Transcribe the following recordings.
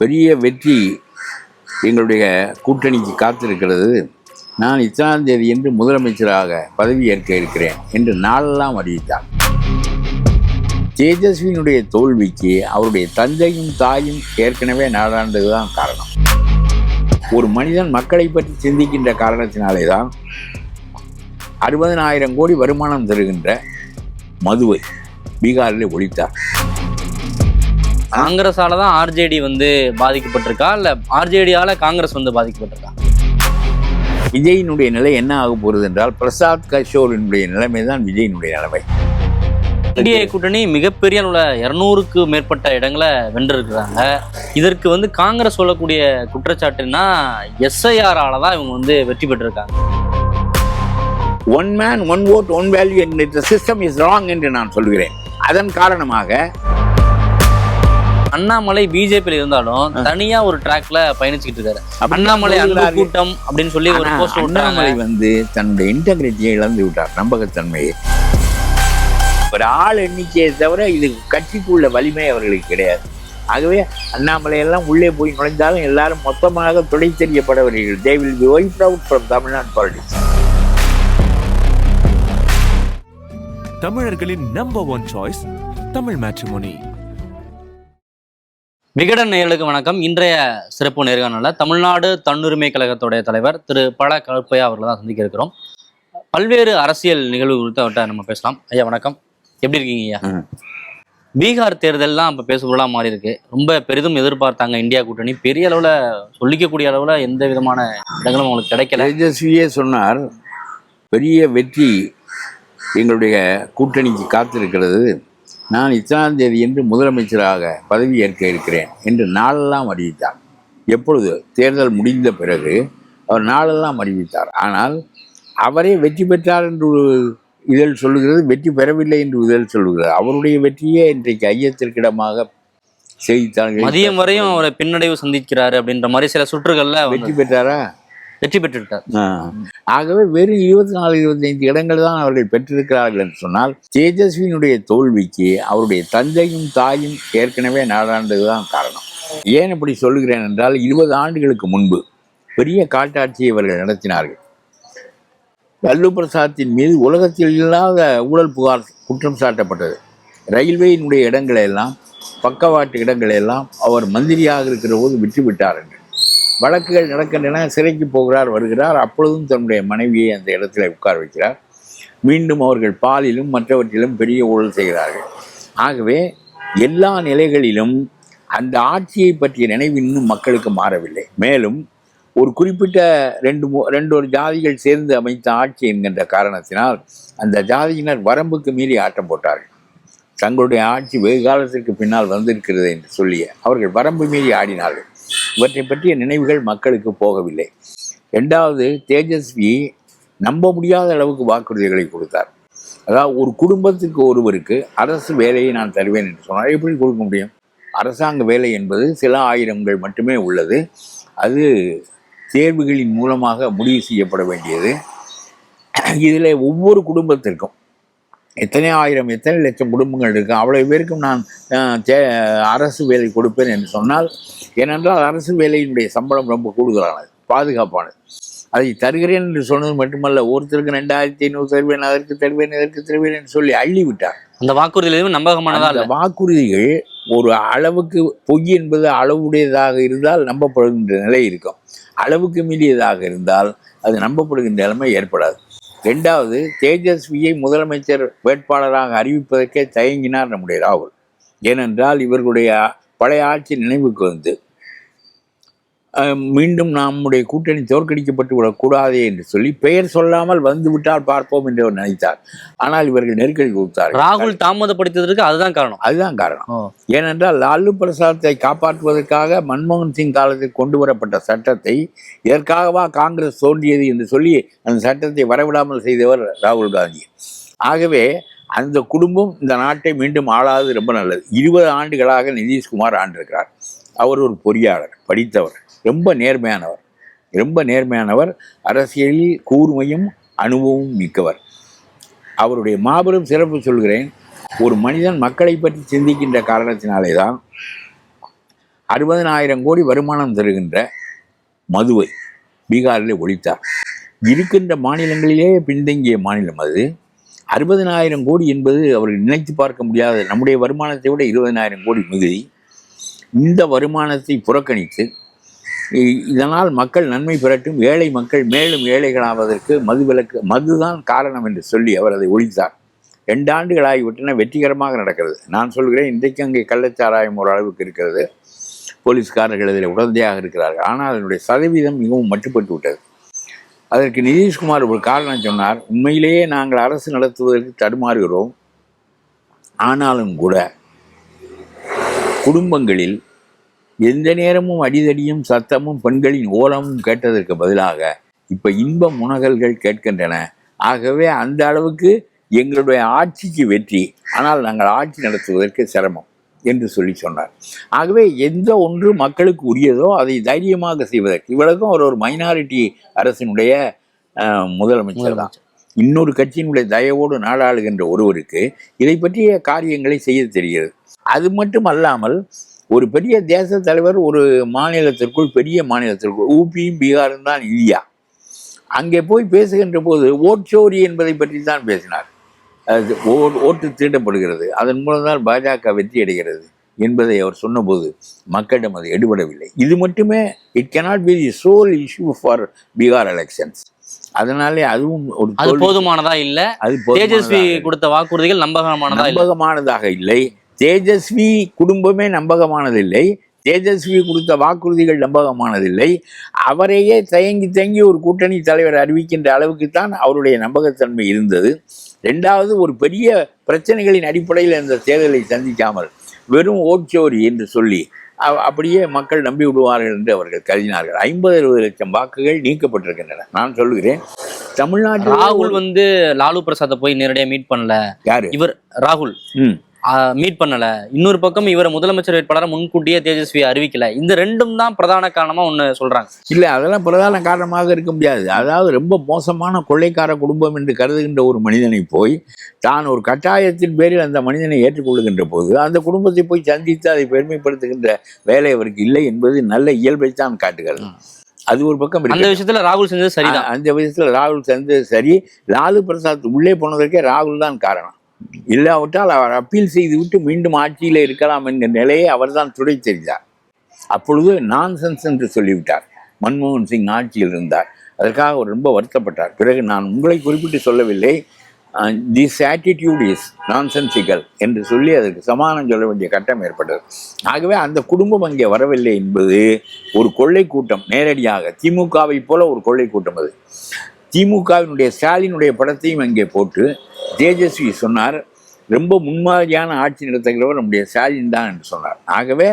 பெரிய வெற்றி எங்களுடைய கூட்டணிக்கு காத்திருக்கிறது. நான் இத்தனாம் தேதி என்று முதலமைச்சராக பதவியேற்க இருக்கிறேன் என்று நாளெல்லாம் அறிவித்தார். தேஜஸ்வியினுடைய தோல்விக்கு அவருடைய தந்தையும் தாயும் ஏற்கனவே நாடாண்டதுதான் காரணம். ஒரு மனிதன் மக்களை பற்றி சிந்திக்கின்ற காரணத்தினாலே தான் அறுபதனாயிரம் கோடி வருமானம் தருகின்ற மதுவை பீகாரில் ஒழித்தார். காங்கிரஸால தான் ஆர்ஜேடி வந்து பாதிக்கப்பட்டிருக்கா? இல்ல ஆர்ஜேடியால காங்கிரஸ் வந்து பாதிக்கப்பட்டிருக்கா? விஜயினுடைய நிலை என்ன ஆக போகிறது என்றால் பிரசாத் கிஷோரினுடைய நிலைமை தான் விஜயினுடைய நிலைமை. இந்திய கூட்டணி மிகப்பெரிய அளவுல இருநூறுக்கு மேற்பட்ட இடங்களை வென்றிருக்கிறாங்க. இதற்கு வந்து காங்கிரஸ் சொல்லக்கூடிய குற்றச்சாட்டுன்னா எஸ்ஐஆரால தான் இவங்க வந்து வெற்றி பெற்றிருக்காங்க. One man one vote one value என்ற சிஸ்டம் இஸ் ராங் என்று நான் சொல்கிறேன். அதன் காரணமாக அண்ணாமலை பிஜேபியில இருந்தாலும் தனியா ஒரு ட்ராக்ல பயணிச்சுக்கிட்டு இருக்காரு. அண்ணாமலை சொல்கிறார்கள். கூட்டம் அப்படின்னு சொல்லி ஒரு போஸ்ட் அண்ணாமலை வந்து தன்னுடைய இன்டெகிரிட்டியை இழந்து விட்டார். நம்பகத்தன்மையை. ஒரு ஆள் எண்ணிக்கையை தவிர இது கட்சிக்குள்ள வலிமை அவர்களுக்கு கிடையாது. ஆகவே அண்ணாமலை எல்லாம் உள்ளே போய் நுழைந்தாலும் எல்லாரும் மொத்தமாக துடை தெரியப்படவர்கள் they will be wiped out from Tamil Nadu politics தமிழர்களின் number one choice Tamil matrimony Vikatan நேயர்களுக்கு வணக்கம். இன்றைய சிறப்பு நேர்காணல தமிழ்நாடு தன்னுரிமை கழகத்துடைய தலைவர் திரு பழ கருப்பையா அவர்களை தான் சந்திக்க இருக்கிறோம். பல்வேறு அரசியல் நிகழ்வு குறித்து அவர்கிட்ட நம்ம பேசலாம். ஐயா வணக்கம். எப்படி இருக்கீங்க ஐயா. பீகார் தேர்தல்லாம் இப்போ பேசுபொருளாக மாறி இருக்கு. ரொம்ப பெரிதும் எதிர்பார்த்தாங்க இந்தியா கூட்டணி. பெரிய அளவில் சொல்லிக்கக்கூடிய அளவில் எந்த விதமான இடங்களும் அவங்களுக்கு கிடைக்கல. தேஜஸ்வியே சொன்னார் பெரிய வெற்றி எங்களுடைய கூட்டணிக்கு காத்திருக்கிறது. நான் இத்தனாம் தேதி என்று முதலமைச்சராக பதவியேற்க இருக்கிறேன் என்று நாளெல்லாம் அறிவித்தார். எப்பொழுது? தேர்தல் முடிந்த பிறகு அவர் நாளெல்லாம் அறிவித்தார். ஆனால் அவரே வெற்றி பெற்றார் என்று இதழ் சொல்லுகிறது வெற்றி பெறவில்லை என்று இதழ் சொல்லுகிறது. அவருடைய வெற்றியே இன்றைக்கு ஐயத்திற்கிடமாக செய்தித்தாள்கள் மதியம் வரையும் அவரை பின்னடைவு சந்திக்கிறாரு அப்படின்ற மாதிரி சில சுற்றுகள்ல வெற்றி பெற்றாரா? வெற்றி பெற்றிருக்கார். ஆகவே வெறும் இருபத்தி நாலு இருபத்தைந்து இடங்கள் தான் அவர்கள் பெற்றிருக்கிறார்கள் என்று சொன்னால் தேஜஸ்வியினுடைய தோல்விக்கு அவருடைய தந்தையும் தாயும் ஏற்கனவே நாடாண்டதுதான் காரணம். ஏன் இப்படி சொல்லுகிறேன் என்றால் இருபது ஆண்டுகளுக்கு முன்பு பெரிய காட்டாட்சியை இவர்கள் நடத்தினார்கள். லல்லு பிரசாத்தின் மீது உலகத்தில் இல்லாத ஊழல் புகார் குற்றம் சாட்டப்பட்டது. ரயில்வேயினுடைய இடங்களை எல்லாம் பக்கவாட்டு இடங்களை எல்லாம் அவர் மந்திரியாக இருக்கிற போது விட்டுவிட்டார் என்று. வழக்குகள் நடக்கின்றன சிறைக்கு போகிறார் வருகிறார். அப்பொழுதும் தன்னுடைய மனைவியை அந்த இடத்துல உட்கார வைக்கிறார். மீண்டும் அவர்கள் பாலிலும் மற்றவற்றிலும் பெரிய ஊழல் செய்கிறார்கள். ஆகவே எல்லா நிலைகளிலும் அந்த ஆட்சியை பற்றிய நினைவு இன்னும் மக்களுக்கு மாறவில்லை. மேலும் ஒரு குறிப்பிட்ட ரெண்டு மூ ரெண்டு ஒரு ஜாதிகள் சேர்ந்து அமைத்த ஆட்சி என்கின்ற காரணத்தினால் அந்த ஜாதியினர் வரம்புக்கு மீறி ஆட்டம் போட்டார்கள். தங்களுடைய ஆட்சி வெகு காலத்திற்கு பின்னால் வந்திருக்கிறது என்று சொல்லி அவர்கள் வரம்பு மீறி ஆடினார்கள். இவற்றை பற்றிய நினைவுகள் மக்களுக்கு போகவில்லை. ரெண்டாவது தேஜஸ்வி நம்ப முடியாத அளவுக்கு வாக்குறுதிகளை கொடுத்தார். அதாவது ஒரு குடும்பத்துக்கு ஒருவருக்கு அரசு வேலையை நான் தருவேன் என்று சொன்னால் எப்படி கொடுக்க முடியும்? அரசாங்க வேலை என்பது சில ஆயிரங்கள் மட்டுமே உள்ளது. அது தேர்வுகளின் மூலமாக முடிவு செய்யப்பட வேண்டியது. இதில் ஒவ்வொரு குடும்பத்திற்கும் எத்தனை ஆயிரம் எத்தனை லட்சம் குடும்பங்கள் இருக்கு. அவ்வளவு பேருக்கும் நான் தே- அரசு வேலை கொடுப்பேன் என்று சொன்னால் ஏனென்றால் அரசு வேலையினுடைய சம்பளம் ரொம்ப கூடுதலானது பாதுகாப்பானது. அதை தருகிறேன் என்று சொன்னது மட்டுமல்ல ஒருத்தருக்கு ரெண்டாயிரத்தி ஐநூறு தருவேன் அதற்கு தருவேன் இதற்கு தருவேன் என்று சொல்லி அள்ளி விட்டார். அந்த எதுவும் நம்பகமானதா அந்த வாக்குறுதிகள் ஒரு அளவுக்கு பொய் என்பது அளவுடையதாக இருந்தால் நம்பப்படுகின்ற நிலை இருக்கும். அளவுக்கு மீறியதாக இருந்தால் அது நம்பப்படுகின்ற நிலைமை ஏற்படாது. ரெண்டாவது தேஜஸ்வியை முதலமைச்சர் வேட்பாளராக அறிவிப்பதற்கே தயங்கினார் நம்முடைய ராகுல். ஏனென்றால் இவர்களுடைய பழைய ஆட்சி நினைவுக்கு வந்து மீண்டும் நம்முடைய கூட்டணி தோற்கடிக்கப்பட்டு விடக்கூடாதே என்று சொல்லி பெயர் சொல்லாமல் வந்து விட்டால் பார்ப்போம் என்று அவர் நினைத்தார். ஆனால் இவர்கள் நெருக்கடி கொடுத்தார்கள். ராகுல் தாமதப்படுத்தியதற்கு அதுதான் காரணம். அதுதான் காரணம். ஏனென்றால் லாலு பிரசாத்தை காப்பாற்றுவதற்காக மன்மோகன் சிங் காலத்தில் கொண்டு வரப்பட்ட சட்டத்தை இதற்காகவா காங்கிரஸ் தோன்றியது என்று சொல்லி அந்த சட்டத்தை வரவிடாமல் செய்தவர் ராகுல் காந்தி. ஆகவே அந்த குடும்பம் இந்த நாட்டை மீண்டும் ஆளாது ரொம்ப நல்லது. இருபது ஆண்டுகளாக நிதிஷ்குமார் ஆண்டிருக்கிறார். அவர் ஒரு பொறியாளர் படித்தவர். ரொம்ப நேர்மையானவர். ரொம்ப நேர்மையானவர் அரசியலில் கூர்மையும் அனுபவமும் மிக்கவர். அவருடைய மாபெரும் சிறப்பு சொல்கிறேன் ஒரு மனிதன் மக்களை பற்றி சிந்திக்கின்ற காரணத்தினாலே தான் அறுபதனாயிரம் கோடி வருமானம் தருகின்ற மதுவை பீகாரில் ஒழித்தார். இருக்கின்ற மாநிலங்களிலே பின்தங்கிய மாநிலம் அது. அறுபதனாயிரம் கோடி என்பது அவர்கள் நினைத்து பார்க்க முடியாத நம்முடைய வருமானத்தை விட இருபதனாயிரம் கோடி மிகுதி. இந்த வருமானத்தை புறக்கணித்து இதனால் மக்கள் நன்மை பெறட்டும். ஏழை மக்கள் மேலும் ஏழைகளாவதற்கு மதுவிலக்கு மதுதான் காரணம் என்று சொல்லி அவர் அதை ஒழித்தார். ரெண்டு ஆண்டுகளாகிவிட்டன வெற்றிகரமாக நடக்கிறது. நான் சொல்கிறேன் இன்றைக்கு அங்கே கள்ளச்சாராயம் ஒரு அளவுக்கு இருக்கிறது. போலீஸ்காரர்கள் இதில் உடந்தையாக இருக்கிறார்கள். ஆனால் அதனுடைய சதவீதம் மிகவும் மட்டுப்பட்டு விட்டது. அதற்கு நிதிஷ்குமார் ஒரு காரணம் சொன்னார். உண்மையிலேயே நாங்கள் அரசு நடத்துவதற்கு தடுமாறுகிறோம். ஆனாலும் கூட குடும்பங்களில் எந்த நேரமும் அடிதடியும் சத்தமும் பெண்களின் ஓலமும் கேட்டதற்கு பதிலாக இப்ப இன்ப முனகல்கள் கேட்கின்றன. ஆகவே அந்த அளவுக்கு எங்களுடைய ஆட்சிக்கு வெற்றி. ஆனால் நாங்கள் ஆட்சி நடத்துவதற்கு சிரமம் என்று சொல்லி சொன்னார். ஆகவே எந்த ஒன்று மக்களுக்கு உரியதோ அதை தைரியமாக செய்வதற்கு இவ்வளவுக்கும் அவர் ஒரு மைனாரிட்டி அரசினுடைய முதலமைச்சர் தான். இன்னொரு கட்சியினுடைய தயவோடு நாடாளுகின்ற ஒருவருக்கு இதை பற்றிய காரியங்களை செய்ய தெரிகிறது. அது மட்டும் அல்லாமல் ஒரு பெரிய தேச தலைவர் ஒரு மாநிலத்திற்குள் பெரிய மாநிலத்திற்குள் ஊபியும் பீகாரும் தான் இந்தியா அங்கே போய் பேசுகின்ற போது ஓட்சோரி என்பதை பற்றி தான் பேசினார். அது ஓட்டு தீண்டப்படுகிறது அதன் மூலம் தான் பாஜக வெற்றி அடைகிறது என்பதை அவர் சொன்னபோது மக்களிடம் அது எடுபடவில்லை. இது மட்டுமே it cannot be the sole issue for Bihar elections அதனாலே அதுவும் ஒரு அது. போதுமானதா இல்ல? அது தேஜஸ்வி கொடுத்த வாக்குறுதிகள் நம்பகமானதா நம்பகமானதாக இல்லை. தேஜஸ்வி குடும்பமே நம்பகமானதில்லை. தேஜஸ்வி கொடுத்த வாக்குறுதிகள் நம்பகமானதில்லை. அவரையே தயங்கி தயங்கி ஒரு கூட்டணி தலைவர் அறிவிக்கின்ற அளவுக்கு தான் அவருடைய நம்பகத்தன்மை இருந்தது. ரெண்டாவது ஒரு பெரிய பிரச்சனைகளின் அடிப்படையில் அந்த தேர்தலை சந்திக்காமல் வெறும் ஓட்சோரி என்று சொல்லி அப்படியே மக்கள் நம்பி விடுவார்கள் என்று அவர்கள் கருதினார்கள். ஐம்பது அறுபது லட்சம் வாக்குகள் நீக்கப்பட்டிருக்கின்றன. நான் சொல்லுகிறேன் தமிழ்நாட்டில் ராகுல் வந்து லாலு பிரசாத்தை போய் நேரடியா மீட் பண்ணல. யாரு? இவர் ராகுல். ம். மீட் பண்ணல. இன்னொரு பக்கம் இவர் முதலமைச்சர் வேட்பாளரை முன்கூட்டியே தேஜஸ்வி அறிவிக்கல. இந்த ரெண்டும் தான் பிரதான காரணமா ஒண்ணு சொல்றாங்க. இல்லை அதெல்லாம் பிரதான காரணமாக இருக்க முடியாது. அதாவது ரொம்ப மோசமான கொள்ளைக்கார குடும்பம் என்று கருதுகின்ற ஒரு மனிதனை போய் தான் ஒரு கட்டாயத்தின் பேரில் அந்த மனிதனை ஏற்றுக்கொள்ளுகின்ற போது அந்த குடும்பத்தை போய் சந்தித்து அதை பெருமைப்படுத்துகின்ற வேலை அவருக்கு இல்லை என்பது நல்ல இயல்பைத்தான் காட்டுகிறது. அது ஒரு பக்கம் அந்த விஷயத்துல ராகுல் செஞ்சது சரிதான். அந்த விஷயத்தில் ராகுல் செஞ்சது சரி. லாலு பிரசாத் உள்ளே போனதற்கே ராகுல் தான் காரணம். இல்லாவிட்டால் அவர் அப்பீல் செய்துவிட்டு மீண்டும் ஆட்சியில் இருக்கலாம் என்கிற நிலையை அவர்தான் துடைத்தெறிந்தார். அப்பொழுது நான்சென்ஸ் என்று சொல்லிவிட்டார். மன்மோகன் சிங் ஆட்சியில் இருந்தார். அதற்காக அவர் ரொம்ப வருத்தப்பட்டார். பிறகு நான் உங்களை குறிப்பிட்டு சொல்லவில்லை. திஸ் ஆட்டிடியூட் இஸ் நான்சென்சிக்கல் என்று சொல்லி அதற்கு சமானம் சொல்ல வேண்டிய கட்டம் ஏற்பட்டது. ஆகவே அந்த குடும்பம் அங்கே வரவில்லை என்பது ஒரு கொள்ளை கூட்டம். நேரடியாக திமுகவை போல ஒரு கொள்ளை கூட்டம் அது. திமுகவினுடைய ஸ்டாலினுடைய படத்தையும் அங்கே போட்டு தேஜஸ்வி சொன்னார் ரொம்ப முன்மாதிரியான ஆட்சி நடத்துகிறவர் நம்முடைய ஸ்டாலின் தான் என்று சொன்னார். ஆகவே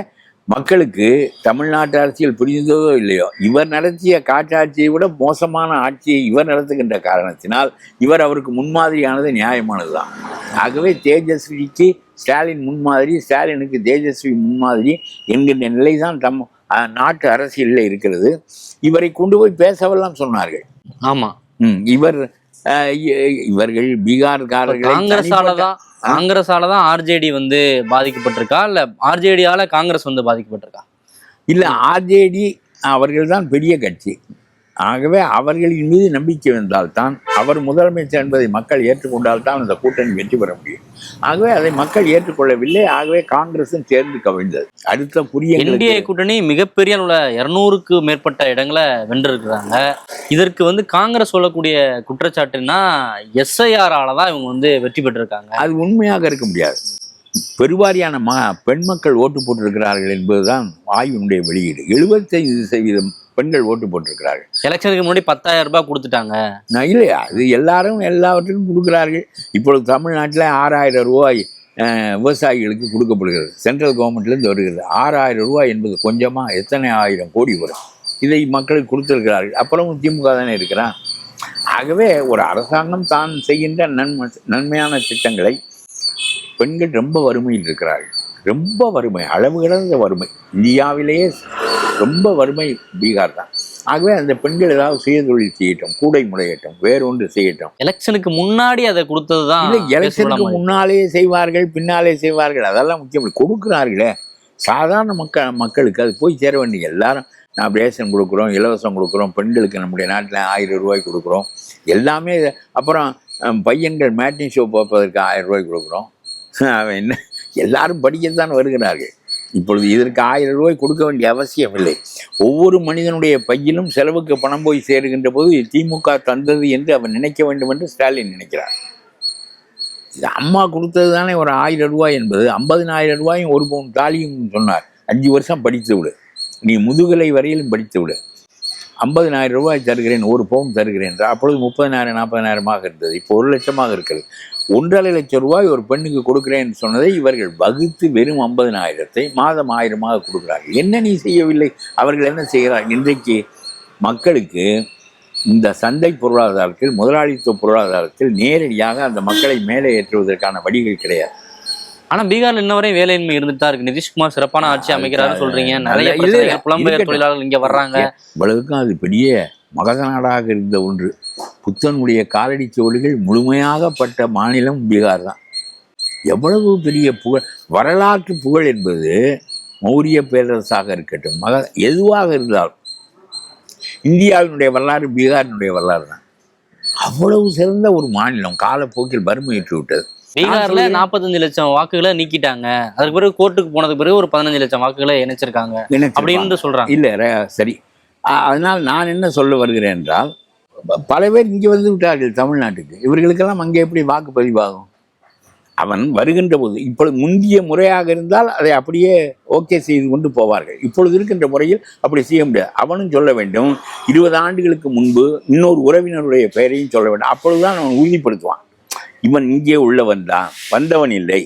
மக்களுக்கு தமிழ்நாட்டு அரசியல் புரிந்ததோ இல்லையோ இவர் நடத்திய காட்டாட்சியை விட மோசமான ஆட்சியை இவர் நடத்துகின்ற காரணத்தினால் இவர் அவருக்கு முன்மாதிரியானது நியாயமானது தான். ஆகவே தேஜஸ்விக்கு ஸ்டாலின் முன்மாதிரி ஸ்டாலினுக்கு தேஜஸ்வி முன்மாதிரி என்கின்ற நிலை தான் தம் நாட்டு அரசியலில் இருக்கிறது. இவரை கொண்டு போய் பேசவெல்லாம் சொன்னார்கள். ஆமாம் இவர் இவர்கள் பீகார்காரர்களை காங்கிரஸால தனிப்பட்ட- தான் காங்கிரஸால தான் ஆர்ஜேடி வந்து பாதிக்கப்பட்டிருக்கா? இல்ல ஆர்ஜேடியால காங்கிரஸ் வந்து பாதிக்கப்பட்டிருக்கா? இல்ல ஆர்ஜேடி அவர்கள் தான் பெரிய கட்சி. ஆகவே அவர்களின் மீது நம்பிக்கை வந்தால்தான் அவர் முதலமைச்சர் என்பதை மக்கள் ஏற்றுக்கொண்டால்தான் அந்த கூட்டணி வெற்றி பெற முடியும். ஆகவே அதை மக்கள் ஏற்றுக்கொள்ளவில்லை ஆகவே காங்கிரசும் சேர்ந்து கவிழ்ந்தது. அடுத்த புதிய என்டிஏ கூட்டணி மிகப்பெரிய அளவுல இருநூறுக்கு மேற்பட்ட இடங்களை வென்றிருக்கிறாங்க. இதற்கு வந்து காங்கிரஸ் சொல்லக்கூடிய குற்றச்சாட்டுன்னா எஸ்ஐஆரால தான் இவங்க வந்து வெற்றி பெற்றிருக்காங்க. அது உண்மையாக இருக்க முடியாது. பெருவாரியான ம பெண் மக்கள் ஓட்டு போட்டிருக்கிறார்கள் என்பதுதான் ஆய்வினுடைய வெளியீடு. எழுபத்தைந்து சதவீதம் பெண்கள் ஓட்டு போட்டிருக்கிறார்கள். எலெக்ஷனுக்கு முன்னாடி பத்தாயிரம் ரூபாய் கொடுத்துட்டாங்க. நான் இல்லையா? இது எல்லாரும் எல்லாவற்றுக்கும் கொடுக்குறார்கள். இப்பொழுது தமிழ்நாட்டில் ஆறாயிரம் ரூபாய் விவசாயிகளுக்கு கொடுக்கப்படுகிறது. சென்ட்ரல் கவர்மெண்ட்லேருந்து வருகிறது. ஆறாயிரம் ரூபாய் என்பது கொஞ்சமாக எத்தனை ஆயிரம் கோடி வரும். இதை மக்களுக்கு கொடுத்திருக்கிறார்கள். அப்புறமும் திமுக தானே இருக்கிறான். ஆகவே ஒரு அரசாங்கம் தான் செய்கின்ற நன்மை நன்மையான திட்டங்களை பெண்கள் ரொம்ப வறுமையில் இருக்கிறார்கள். ரொம்ப வறுமை அளவு கடந்த வறுமை. இந்தியாவிலேயே ரொம்ப வறுமை பீகார் தான். ஆகவே அந்த பெண்கள் ஏதாவது சுயதொழில் செய்யட்டும் கூடை முடையட்டும் வேறொன்று செய்யட்டும். எலெக்ஷனுக்கு முன்னாடி அதை கொடுத்தது தான் இல்லை எலெக்ஷனுக்கு முன்னாலே செய்வார்கள் பின்னாலே செய்வார்கள். அதெல்லாம் முக்கியம். கொடுக்கிறார்களே. சாதாரண மக்கள் மக்களுக்கு அது போய் சேர வேண்டிய எல்லாரும் நான் ரேஷன் கொடுக்குறோம் இலவசம் கொடுக்குறோம் பெண்களுக்கு நம்முடைய நாட்டில் ஆயிரம் ரூபாய் கொடுக்குறோம். எல்லாமே அப்புறம் பையன்கள் மேட்டிங் ஷோ பார்ப்பதற்கு ஆயிரம் ரூபாய் கொடுக்குறோம். அவன் என்ன எல்லாரும் படிக்கத்தான் வருகிறார்கள். இப்பொழுது இதற்கு ஆயிரம் ரூபாய் கொடுக்க வேண்டிய அவசியம் இல்லை. ஒவ்வொரு மனிதனுடைய பையிலும் செலவுக்கு பணம் போய் சேருகின்ற போது திமுக தந்தது என்று அவர் நினைக்க வேண்டும் என்று ஸ்டாலின் நினைக்கிறார். இது அம்மா கொடுத்தது தானே ஒரு ஆயிரம் ரூபாய் என்பது. ஐம்பதினாயிரம் ரூபாயும் ஒரு பவுன் தாலியும் சொன்னார். அஞ்சு வருஷம் படித்து விடு. நீ முதுகலை வரையிலும் படித்து விடு. ஐம்பதினாயிரம் ரூபாய் தருகிறேன் ஒரு பவுன் தருகிறேன். அப்பொழுது முப்பதினாயிரம் நாற்பதினாயிரமாக இருந்தது. இப்போ ஒரு லட்சமாக இருக்கிறது. ஒன்றரை லட்சம் ரூபாய் ஒரு பெண்ணுக்கு கொடுக்கிறேன் சொன்னதை இவர்கள் வகுத்து வெறும் ஐம்பதினாயிரத்தை மாதம் ஆயிரமாக கொடுக்குறார்கள். என்ன நீ செய்யவில்லை? அவர்கள் என்ன செய்கிறார்கள் இன்றைக்கு மக்களுக்கு இந்த சந்தை பொருளாதாரத்தில் முதலாளித்துவ பொருளாதாரத்தில் நேரடியாக அந்த மக்களை மேலே ஏற்றுவதற்கான வழிகள் கிடையாது. ஆனா பீகார்ல இன்ன வரை வேலையின்மை இருந்துட்டு தான் இருக்கு. நிதிஷ்குமார் சிறப்பான ஆட்சி அமைக்கிறாருன்னு சொல்றீங்க. நிறைய புலம்பெயர். தொழிலாளர்கள் இங்க வர்றாங்க. இவ்வளவுக்கும் அது பெரிய மகத நாடாக இருந்த ஒன்று. புத்தனுடைய காலடி சுவடுகள் முழுமையாக பட்ட மாநிலம் பீகார் தான். எவ்வளவு பெரிய புகழ் வரலாற்று புகழ் என்பது மௌரிய பேரரசாக இருக்கட்டும் மக எதுவாக இருந்தாலும். இந்தியாவினுடைய வரலாறு பீகாரினுடைய வரலாறு தான். அவ்வளவு சிறந்த ஒரு மாநிலம். காலப்போக்கில் வறுமையிட்டு விட்டது பீகார்ல. நாற்பத்தஞ்சு லட்சம் வாக்குகளை நீக்கிட்டாங்க. அதுக்கு பிறகு கோர்ட்டுக்கு போனதுக்கு பிறகு ஒரு பதினஞ்சு லட்சம் வாக்குகளை இணைச்சிருக்காங்க. அப்படின்னு சொல்றாங்க. இல்லை சரி. அதனால் நான் என்ன சொல்ல வருகிறேன் என்றால் பல பேர் இங்கே வந்து விட்டார்கள் தமிழ்நாட்டுக்கு. இவர்களுக்கெல்லாம் அங்கே எப்படி வாக்கு பதிவாகும்? அவன் வருகின்ற போது இப்பொழுது முந்திய முறையாக இருந்தால் அதை அப்படியே ஓகே செய்து கொண்டு போவார்கள். இப்பொழுது இருக்கின்ற முறையில் அப்படி செய்ய முடியாது. அவனும் சொல்ல வேண்டும் இருபது ஆண்டுகளுக்கு முன்பு இன்னொரு உறவினருடைய பெயரையும் சொல்ல வேண்டும். அப்பொழுதுதான் அவன் உறுதிப்படுத்துவான். இவன் இங்கே உள்ளவன் தான் வந்தவன் இல்லை.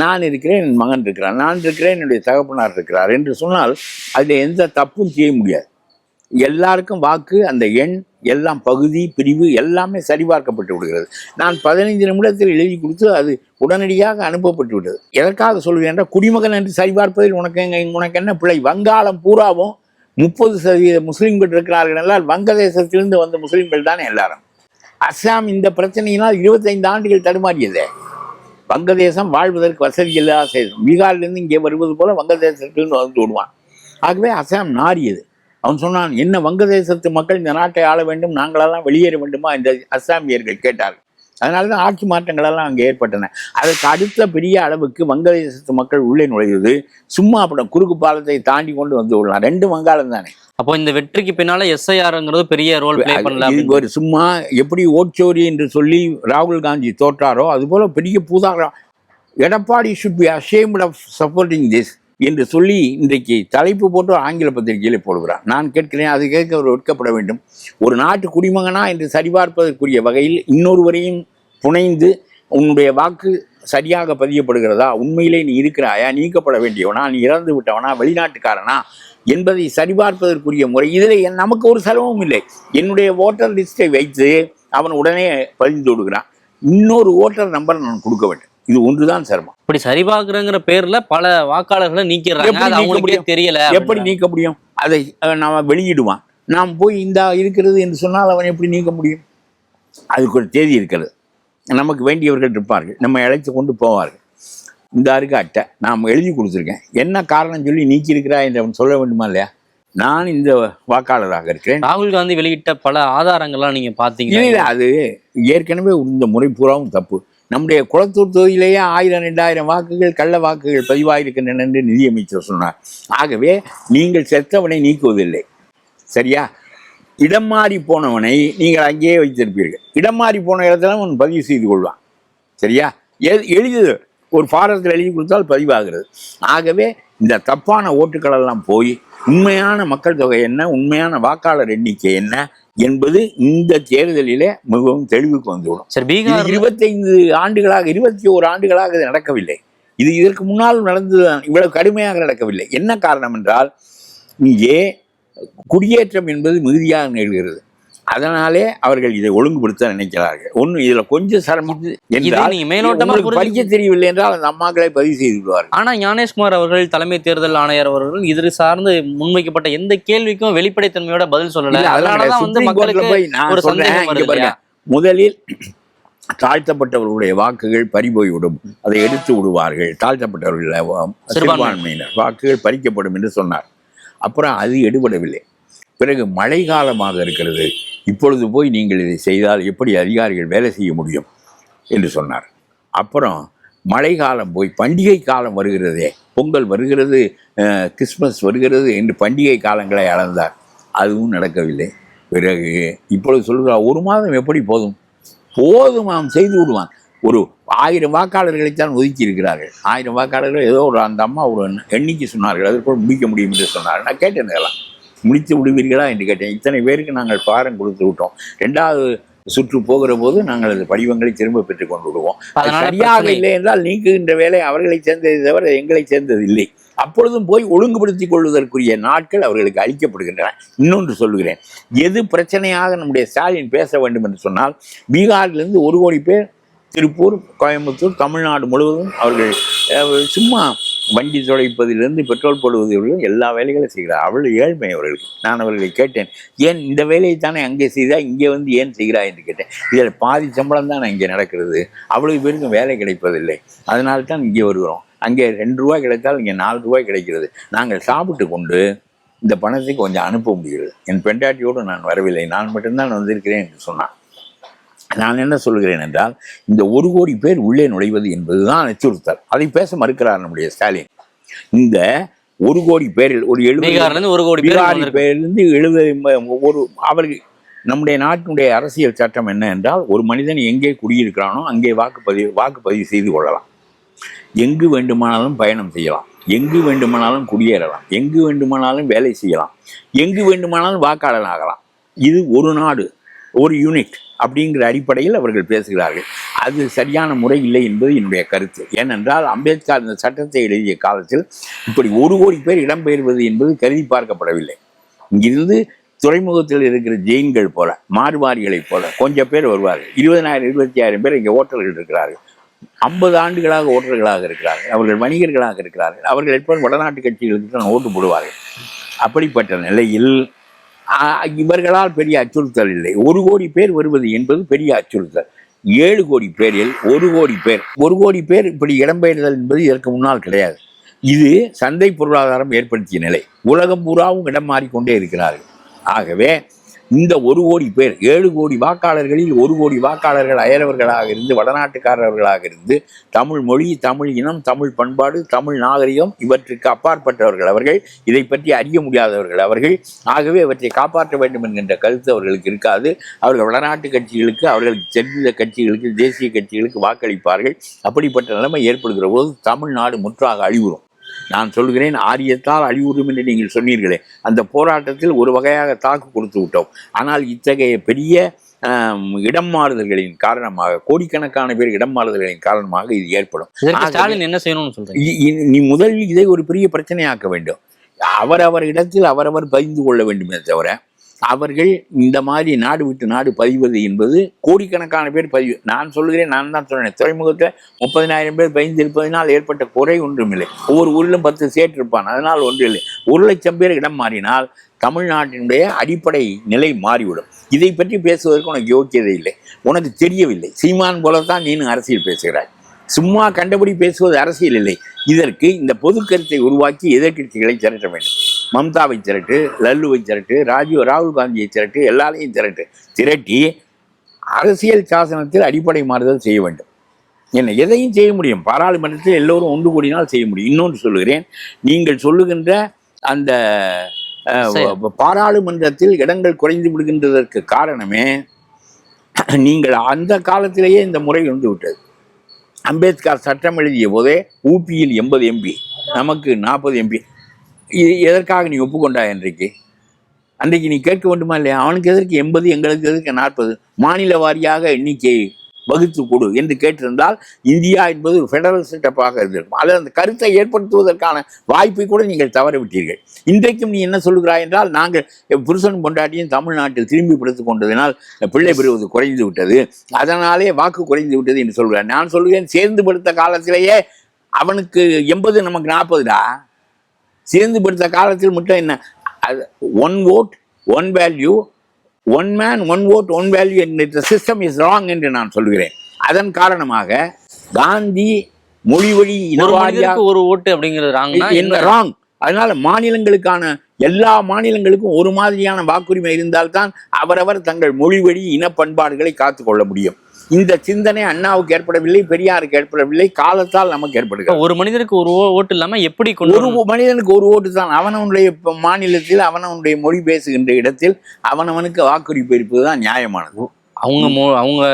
நான் இருக்கிறேன் என் மகன் இருக்கிறான். நான் இருக்கிறேன் என்னுடைய தகப்பனார் இருக்கிறார் என்று சொன்னால் அதில் எந்த தப்பும் செய்ய முடியாது. எல்லாருக்கும் வாக்கு அந்த எண் எல்லாம் பகுதி பிரிவு எல்லாமே சரிபார்க்கப்பட்டு விடுகிறது. நான் பதினைந்து நிமிடத்தில் எழுதி கொடுத்து அது உடனடியாக அனுப்பப்பட்டு விட்டது. எதற்காக சொல்கிறேன் என்றால் குடிமகன் என்று சரிபார்ப்பதில் உனக்கு எங்க உனக்கு என்ன பிள்ளை வங்காளம் பூராவும் முப்பது சதவீத முஸ்லீம்கள் இருக்கிறார்கள் என்றால் வங்கதேசத்திலிருந்து வந்த முஸ்லீம்கள் தானே எல்லாரும். அஸ்ஸாம் இந்த பிரச்சனையினால் இருபத்தைந்து ஆண்டுகள் தடுமாறியது. வங்கதேசம் வாழ்வதற்கு வசதி இல்லாத சேதம் பீகார்லேருந்து இங்கே வருவது போல வங்கதேசத்துலேருந்து வந்து விடுவான். ஆகவே அஸ்ஸாம் நாறியது. அவன் சொன்னான் என்ன வங்கதேசத்து மக்கள் இந்த நாட்டை ஆள வேண்டும் நாங்களெல்லாம் வெளியேற வேண்டுமா? இந்த அஸ்ஸாமியர்கள் கேட்டார்கள். அதனால தான் ஆட்சி மாற்றங்கள் எல்லாம் அங்கே ஏற்பட்டன. அதற்கு அடுத்த பெரிய அளவுக்கு வங்கதேசத்து மக்கள் உள்ளே நுழைவது சும்மா அப்புறம் குறுக்கு பாலத்தை தாண்டி கொண்டு வந்து விடலாம். ரெண்டு வங்காளம் தானே அப்போ இந்த வெற்றிக்கு பின்னால எஸ்ஐஆர்ங்கிறது பெரிய ரோல் ப்ளே பண்ணல. ஒரு சும்மா எப்படி ஓட்சோரி என்று சொல்லி ராகுல் காந்தி தோற்றாரோ அதுபோல பெரிய பூதாகரம் Edappadi should be ashamed of supporting this என்று சொல்லி இன்றைக்கு தலைப்பு போட்டு ஆங்கில பத்திரிகையில் போடுகிறார். நான் கேட்கிறேன் அது கேட்க அவர் வெட்கப்பட வேண்டும். ஒரு நாட்டு குடிமகனா என்று சரிபார்ப்பதற்குரிய வகையில் இன்னொருவரையும் புனைந்து உன்னுடைய வாக்கு சரியாக பதியப்படுகிறதா? உண்மையிலே நீ இருக்கிறாயா? நீக்கப்பட வேண்டியவனா? நீ இறந்து விட்டவனா வெளிநாட்டுக்காரனா? என்பதை சரிபார்ப்பதற்குரிய முறை. இதில் நமக்கு ஒரு செலவும் இல்லை. என்னுடைய ஓட்டர் லிஸ்ட்டை வைத்து அவன் உடனே பதிந்து விடுகிறான். இன்னொரு ஓட்டர் நம்பர் நான் கொடுக்க வேண்டும். இது ஒன்றுதான் சிரமம். இப்படி சரிபார்க்கிறங்கிற பேர்ல பல வாக்காளர்களை நீக்கிறாங்க? தெரியல எப்படி நீக்க முடியும்? அதை நாம வெளியிடுவான். நாம் போய் இந்த இருக்கிறது என்று சொன்னால் அவன் எப்படி நீக்க முடியும்? அதுக்கு ஒரு தேதி இருக்கிறது. நமக்கு வேண்டியவர்கள் இருப்பார்கள். நம்ம அழைத்து கொண்டு போவார்கள். இந்த அட்டை நாம் எழுதி கொடுத்துருக்கேன். என்ன காரணம் சொல்லி நீக்கியிருக்கிறா என்று அவன் சொல்ல வேண்டுமா இல்லையா? நான் இந்த வாக்காளராக இருக்கிறேன். ராகுல் காந்தி வெளியிட்ட பல ஆதாரங்கள்லாம் நீங்க இல்லை பாத்தீங்க இல்லை அது ஏற்கனவே இந்த முறை பூராவும் தப்பு. நம்முடைய குளத்தூர் தொகுதியிலேயே ஆயிரம் ரெண்டாயிரம் வாக்குகள் கள்ள வாக்குகள் பதிவாயிருக்கின்றன என்று நிதியமைச்சர் சொன்னார். ஆகவே நீங்கள் செத்தவனை நீக்குவதில்லை. சரியா? இடம் மாறி போனவனை நீங்கள் அங்கேயே வைத்திருப்பீர்கள். இடம் மாறி போன இடத்துல அவன் பதிவு செய்து கொள்வான். சரியா? எ- எழுதி ஒரு ஃபாரத்தில் எழுதி கொடுத்தால் பதிவாகிறது. ஆகவே இந்த தப்பான ஓட்டுக்கள் எல்லாம் போய் உண்மையான மக்கள் தொகை என்ன உண்மையான வாக்காளர் எண்ணிக்கை என்ன என்பது இந்த தேர்தலிலே மிகவும் தெளிவுக்கு வந்துவிடும். சரி பீகார் இருபத்தைந்து ஆண்டுகளாக இருபத்தி ஓரு ஆண்டுகளாக இது நடக்கவில்லை. இது இதற்கு முன்னால் நடந்ததுதான் இவ்வளவு கடுமையாக நடக்கவில்லை. என்ன காரணம் என்றால் இங்கே குடியேற்றம் என்பது மிகுதியாக நிகழ்கிறது. அதனாலே அவர்கள் இதை ஒழுங்குபடுத்த நினைக்கிறார்கள். ஒன்று இதுல கொஞ்சம் சிரமம் என்றால் நீங்க மேலோட்டமா உங்களுக்கு புரிஞ்சு- படிக்க தெரியவில்லை என்றால் அந்த அம்மாக்களை பதிவு செய்து விடுவார்கள். ஆனா ஞானேஷ்குமார் அவர்கள் தலைமை தேர்தல் ஆணையர் அவர்கள் இது சார்ந்து முன்வைக்கப்பட்ட எந்த கேள்விக்கும் வெளிப்படைத்தன்மையோட பதில் சொல்லல. அதனாலதான் வந்து மக்களுக்கு போய் நான் ஒரு சொல்றேன்? முதலில் தாழ்த்தப்பட்டவர்களுடைய வாக்குகள் பறிபோய்விடும். அதை எடுத்து விடுவார்கள். தாழ்த்தப்பட்டவர்கள் சிறுபான்மையினர். வாக்குகள் பறிக்கப்படும் என்று சொன்னார். அப்புறம் அது எடுபடவில்லை. பிறகு மழை காலமாக இருக்கிறது. இப்பொழுது போய் நீங்கள் இதை செய்தால் எப்படி அதிகாரிகள் வேலை செய்ய முடியும்? என்று சொன்னார். அப்புறம் மழை காலம் போய் பண்டிகை காலம் வருகிறதே பொங்கல் வருகிறது கிறிஸ்மஸ் வருகிறது என்று பண்டிகை காலங்களை அளந்தார். அதுவும் நடக்கவில்லை. பிறகு இப்பொழுது சொல்கிறார் ஒரு மாதம் எப்படி போதும்? போதும் அவன் செய்து விடுவான். ஒரு ஆயிரம் வாக்காளர்களைத்தான் ஒதுக்கி இருக்கிறார்கள். ஆயிரம் வாக்காளர்கள் ஏதோ ஒரு அந்த அம்மா ஒரு எண்ணிக்கை சொன்னார்கள் அதற்குள் முடிக்க முடியும் என்று சொன்னார்கள். நான் கேட்டேன் இதெல்லாம். முடித்து விடுவீர்களா என்று கேட்டேன். இத்தனை பேருக்கு நாங்கள் பாரம் கொடுத்து விட்டோம். ரெண்டாவது சுற்று போகிற போது நாங்கள் அந்த படிவங்களை திரும்ப பெற்றுக் கொண்டு விடுவோம். சரியாக இல்லை என்றால் நீக்குகின்ற வேலை அவர்களை சேர்ந்ததை தவிர எங்களை சேர்ந்தது இல்லை. அப்பொழுதும் போய் ஒழுங்குபடுத்திக் கொள்வதற்குரிய நாட்கள் அவர்களுக்கு அளிக்கப்படுகின்றன. இன்னொன்று சொல்லுகிறேன். எது பிரச்சனையாக நம்முடைய ஸ்டாலின் பேச வேண்டும் என்று சொன்னால் பீகாரிலிருந்து ஒரு கோடி பேர் திருப்பூர் கோயம்புத்தூர் தமிழ்நாடு முழுவதும் அவர்கள் சும்மா வண்டி துடைப்பதிலிருந்து பெட்ரோல் போடுவதில் எல்லா வேலைகளும் செய்கிறார். அவள் ஏழ்மை அவர்களுக்கு. நான் அவர்களை கேட்டேன் ஏன் இந்த வேலையை தானே அங்கே செய்தா இங்கே வந்து ஏன் செய்கிறா என்று கேட்டேன். இதில் பாதி சம்பளம் தான் இங்கே நடக்கிறது. அவ்வளவு பேருக்கும் வேலை கிடைப்பதில்லை. அதனால தான் இங்கே வருகிறோம். அங்கே ரெண்டு ரூபாய் கிடைத்தால் இங்கே நாலு ரூபாய் கிடைக்கிறது. நாங்கள் சாப்பிட்டு கொண்டு இந்த பணத்தை கொஞ்சம் அனுப்ப முடிகிறது. என் பெண்டாட்டியோடு நான் வரவில்லை. நான் மட்டும்தான் வந்திருக்கிறேன் என்று சொன்னான். நான் என்ன சொல்கிறேன் என்றால் இந்த ஒரு கோடி பேர் உள்ளே நுழைவது என்பதுதான் அச்சுறுத்தல். அதை பேச மறுக்கிறார் நம்முடைய ஸ்டாலின். இந்த ஒரு கோடி பேரில் ஒரு எழுபது ஒரு கோடி. பேரிலிருந்து எழுபது ஒரு அவர்கள் நம்முடைய நாட்டினுடைய அரசியல் சட்டம் என்ன என்றால் ஒரு மனிதன் எங்கே குடியிருக்கிறானோ அங்கே வாக்குப்பதிவு வாக்குப்பதிவு செய்து கொள்ளலாம். எங்கு வேண்டுமானாலும் பயணம் செய்யலாம். எங்கு வேண்டுமானாலும் குடியேறலாம். எங்கு வேண்டுமானாலும் வேலை செய்யலாம். எங்கு வேண்டுமானாலும் வாக்காளர் ஆகலாம் இது ஒரு நாடு. ஒரு யூனிட் அப்படிங்கிற அடிப்படையில் அவர்கள் பேசுகிறார்கள். அது சரியான முறை இல்லை என்பது என்னுடைய கருத்து. ஏனென்றால் அம்பேத்கர் இந்த சட்டத்தை எழுதிய காலத்தில் இப்படி ஒரு கோடி பேர் இடம்பெயர்வது என்பது கருதி பார்க்கப்படவில்லை. இங்கிருந்து துறைமுகத்தில் இருக்கிற ஜெயின்கள் போல மார்வாரிகளைப் போல கொஞ்சம் பேர் வருவார்கள். இருபதனாயிரம் இருபத்தி ஆயிரம் பேர் இங்கே ஓட்டல்கள் இருக்கிறார்கள். ஐம்பது ஆண்டுகளாக ஓட்டர்களாக இருக்கிறார்கள். அவர்கள் வணிகர்களாக இருக்கிறார்கள். அவர்கள் எப்போதும் வடநாட்டு கட்சிகளுக்கு தான் ஓட்டு போடுவார்கள். அப்படிப்பட்ட நிலையில் இவர்களால் பெரிய அச்சுறுத்தல் இல்லை. ஒரு கோடி பேர் வருவது என்பது பெரிய அச்சுறுத்தல். ஏழு கோடி பேரில் ஒரு கோடி பேர். ஒரு கோடி பேர் இப்படி இடம்பெயர்தல் என்பது இதற்கு முன்னால் கிடையாது. இது சந்தை பொருளாதாரம் ஏற்படுத்திய நிலை. உலகம் பூராவும் இடம் மாறிக்கொண்டே இருக்கிறார்கள். ஆகவே இந்த ஒரு கோடி பேர் ஏழு கோடி வாக்காளர்களில் ஒரு கோடி வாக்காளர்கள் அயலவர்களாக இருந்து வடநாட்டுக்காரர்களாக இருந்து தமிழ் மொழி தமிழ் இனம் தமிழ் பண்பாடு தமிழ் நாகரிகம் இவற்றுக்கு அப்பாற்பட்டவர்கள் அவர்கள் இதை பற்றி அறிய முடியாதவர்கள் அவர்கள். ஆகவே இவற்றை காப்பாற்ற வேண்டும் என்கின்ற கருத்து அவர்களுக்கு இருக்காது. அவர்கள் வடநாட்டு கட்சிகளுக்கு அவர்களுக்கு தெரிந்த கட்சிகளுக்கு தேசிய கட்சிகளுக்கு வாக்களிப்பார்கள். அப்படிப்பட்ட நிலைமை ஏற்படுகிற போது தமிழ்நாடு முற்றாக அழிவுறும். நான் சொல்கிறேன் ஆரியத்தால் அழிவுறும் என்று நீங்கள் சொன்னீர்களே. அந்த போராட்டத்தில் ஒரு வகையாக தாக்கு கொடுத்து விட்டோம். ஆனால் இத்தகைய பெரிய இடம் மாறுதல்களின் காரணமாக கோடிக்கணக்கான பேர் இடம் மாறுதல்களின் காரணமாக இது ஏற்படும். ஸ்டாலின் என்ன செய்யணும்னு இ- நீ முதலில் இதை ஒரு பெரிய பிரச்சனையாக்க வேண்டும். அவரவர் இடத்தில் அவரவர் பதிந்து கொள்ள வேண்டுமே தவிர அவர்கள் இந்த மாதிரி நாடு விட்டு நாடு பதிவது என்பது கோடிக்கணக்கான பேர் பதிவு. நான் சொல்கிறேன் நான் தான் சொன்னேன் துறைமுகத்தில் முப்பதினாயிரம் பேர் பதிந்திருப்பதனால் ஏற்பட்ட குறை ஒன்றுமில்லை ஒவ்வொரு ஊரிலும் பத்து சேட் இருப்பான். அதனால் ஒன்றில்லை ஒரு லட்சம் பேர் இடம் மாறினால் தமிழ்நாட்டினுடைய அடிப்படை நிலை மாறிவிடும். இதை பற்றி பேசுவதற்கு உனக்கு யோக்கியதை இல்லை. உனக்கு தெரியவில்லை. சீமான் போலத்தான் நீனும் அரசியல் பேசுகிறாய். சும்மா கண்டபடி பேசுவது அரசியல் இல்லை. இதற்கு இந்த பொது கருத்தை உருவாக்கி எதிர்க்கட்சிகளை திரட்ட வேண்டும். மம்தாவை திரட்டு லல்லுவை திரட்டு ராஜீவ் ராகுல் காந்தியை திரட்டு எல்லாரையும் திரட்டு திரட்டி அரசியல் சாசனத்தில் அடிப்படை மாறுதல் செய்ய வேண்டும். என்ன எதையும் செய்ய முடியும். பாராளுமன்றத்தில் எல்லோரும் ஒன்று கூடினால் செய்ய முடியும். இன்னொன்று சொல்லுகிறேன் நீங்கள் சொல்லுகின்ற அந்த. பாராளுமன்றத்தில் இடங்கள் குறைந்து விடுகின்றதற்கு காரணமே நீங்கள் அந்த காலத்திலேயே இந்த முறை வந்து விட்டது. அம்பேத்கர் சட்டம் எழுதிய போதே ஊபியில் எண்பது எம்பி நமக்கு நாற்பது எம்பி இது எதற்காக நீ ஒப்புக்கொண்டா அன்றைக்கு? அன்றைக்கு நீ கேட்க வேண்டுமா இல்லையா? அவனுக்கு எதற்கு? எண்பது எங்களுக்கு எதற்கு? நாற்பது. மாநில வாரியாக எண்ணிக்கை வகுத்து கொடு என்று கேட்டிருந்தால் இந்தியா என்பது ஒரு ஃபெடரல் செட்டப்பாக இருந்திருக்கும். அதில் அந்த கருத்தை ஏற்படுத்துவதற்கான வாய்ப்பை கூட நீங்கள் தவறவிட்டீர்கள். இன்றைக்கும் நீ என்ன சொல்கிறாய் என்றால் நாங்கள் புருஷன் பொண்டாட்டியும் தமிழ்நாட்டில் திரும்பி பிடித்துக் கொண்டதினால் பிள்ளை பெறுவது குறைந்து விட்டது. அதனாலே வாக்கு குறைந்து விட்டது என்று சொல்கிறார். நான் சொல்கிறேன் சேர்ந்து படுத்த காலத்திலேயே அவனுக்கு எண்பது நமக்கு நாற்பதுடா? சேர்ந்து படுத்த காலத்தில் மட்டும் என்ன? அது one vote one value one man one vote one value என்ற சிஸ்டம் இஸ் ராங் என்று நான் சொல்கிறேன். அதன் காரணமாக காந்தி மொழி வழி ஒரு ஓட்டு அப்படிங்கிறது ராங் அதனால மாநிலங்களுக்கான எல்லா மாநிலங்களுக்கும் ஒரு மாதிரியான வாக்குரிமை இருந்தால்தான் அவரவர் தங்கள் மொழி வழி இன பண்பாடுகளை காத்துக் கொள்ள முடியும். இந்த சிந்தனை அண்ணாவுக்கு ஏற்படவில்லை பெரியாருக்கு ஏற்படவில்லை காலத்தால் நமக்கு ஏற்படுகிறது. ஒரு மனிதருக்கு ஒரு ஓட்டு இல்லாம எப்படி ஒரு? மனிதனுக்கு ஒரு ஓட்டு தான். அவனவனுடைய மாநிலத்தில் அவனவனுடைய மொழி பேசுகின்ற இடத்தில் அவனவனுக்கு வாக்குரிமை இருப்பது தான் நியாயமானது. அவங்க மொ- அவங்க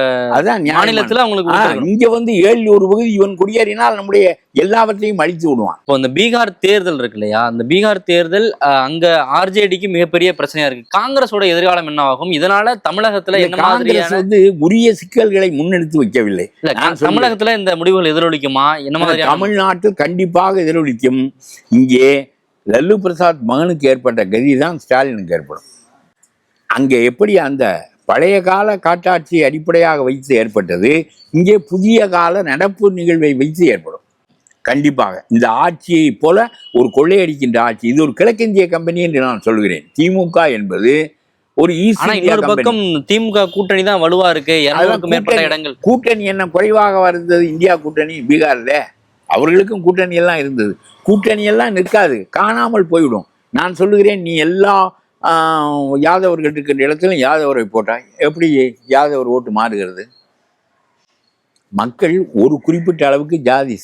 நியாயமானது. மாநிலத்துல அவங்களுக்கு. இங்க வந்து ஏழு ஒரு பகுதி இவன் குடியேறினால் நம்முடைய எல்லாவற்றையும் அழித்து விடுவான். இப்போ இந்த பீகார் தேர்தல் இருக்கு இல்லையா? அந்த பீகார் தேர்தல் அங்க ஆர்ஜேடிக்கு மிகப்பெரிய பிரச்சனையா இருக்கு. காங்கிரஸோட எதிர்காலம் என்ன ஆகும் இதனால தமிழகத்துல என்ன காங்கிரஸ் வந்து உரிய சிக்கல்களை முன்னெடுத்து வைக்கவில்லை. தமிழகத்துல இந்த முடிவுகள் எதிரொலிக்குமா? என்ன மாதிரியான தமிழ்நாட்டில் கண்டிப்பாக எதிரொலிக்கும். இங்கே லல்லு பிரசாத் மகனுக்கு ஏற்பட்ட கதி தான் ஸ்டாலினுக்கு ஏற்படும். அங்கே எப்படி அந்த பழைய கால காட்டாட்சியை அடிப்படையாக வைத்து ஏற்பட்டது இங்கே புதிய கால நடப்பு நிகழ்வை வைத்து ஏற்படும். கண்டிப்பாக இந்த ஆட்சியை போல ஒரு கொள்ளையடிக்கின்ற ஆட்சி இது ஒரு கிழக்கிந்திய கம்பெனி என்று நான் சொல்கிறேன். திமுக என்பது ஒரு இன்னொரு பக்கம் திமுக கூட்டணி தான் வலுவா இருக்கு. மேற்பட்ட. இடங்கள். கூட்டணி என்ன குறைவாக இருந்தது இந்தியா கூட்டணி பீகார்ல. அவர்களுக்கும் கூட்டணி எல்லாம் இருந்தது. கூட்டணி எல்லாம் நிற்காது காணாமல் போய்விடும். நான் சொல்லுகிறேன் நீ எல்லா யாதவர்கள் இருக்கின்ற இடத்துல யாதவரை போட்டாய். எப்படி யாதவர் ஓட்டு மாறுகிறது? மக்கள் ஒரு குறிப்பிட்ட அளவுக்கு ஜாதி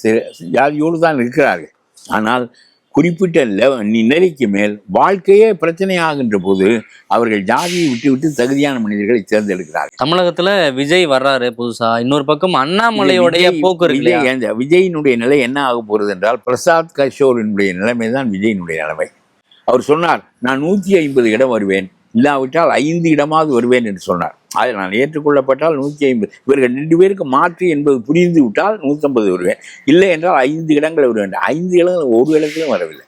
ஜாதியோடு தான் இருக்கிறார்கள். ஆனால் குறிப்பிட்ட லெவ நி- நிலைக்கு மேல் வாழ்க்கையே பிரச்சனையாகின்ற போது அவர்கள் ஜாதியை விட்டு விட்டு தகுதியான மனிதர்களை தேர்ந்தெடுக்கிறார்கள். தமிழகத்துல விஜய் வர்றாரு புதுசா. இன்னொரு பக்கம் அண்ணாமலையோடைய போக்கு விஜய் விஜயினுடைய நிலை என்ன ஆக போகிறது என்றால் பிரசாத் கிஷோரினுடைய நிலைமை தான் விஜயினுடைய நிலைமை. அவர் சொன்னார் நான் நூற்றி ஐம்பது இடம் வருவேன். இல்லாவிட்டால் ஐந்து இடமாவது வருவேன் என்று சொன்னார். அதை நான் ஏற்றுக்கொள்ளப்பட்டால் நூற்றி ஐம்பது இவர்கள் ரெண்டு பேருக்கு மாற்று என்பது புரிந்து விட்டால் நூற்றம்பது வருவேன். இல்லை என்றால் ஐந்து இடங்கள் வருவேன் ஐந்து இடங்கள் ஒரு இடத்திலும் வரவில்லை.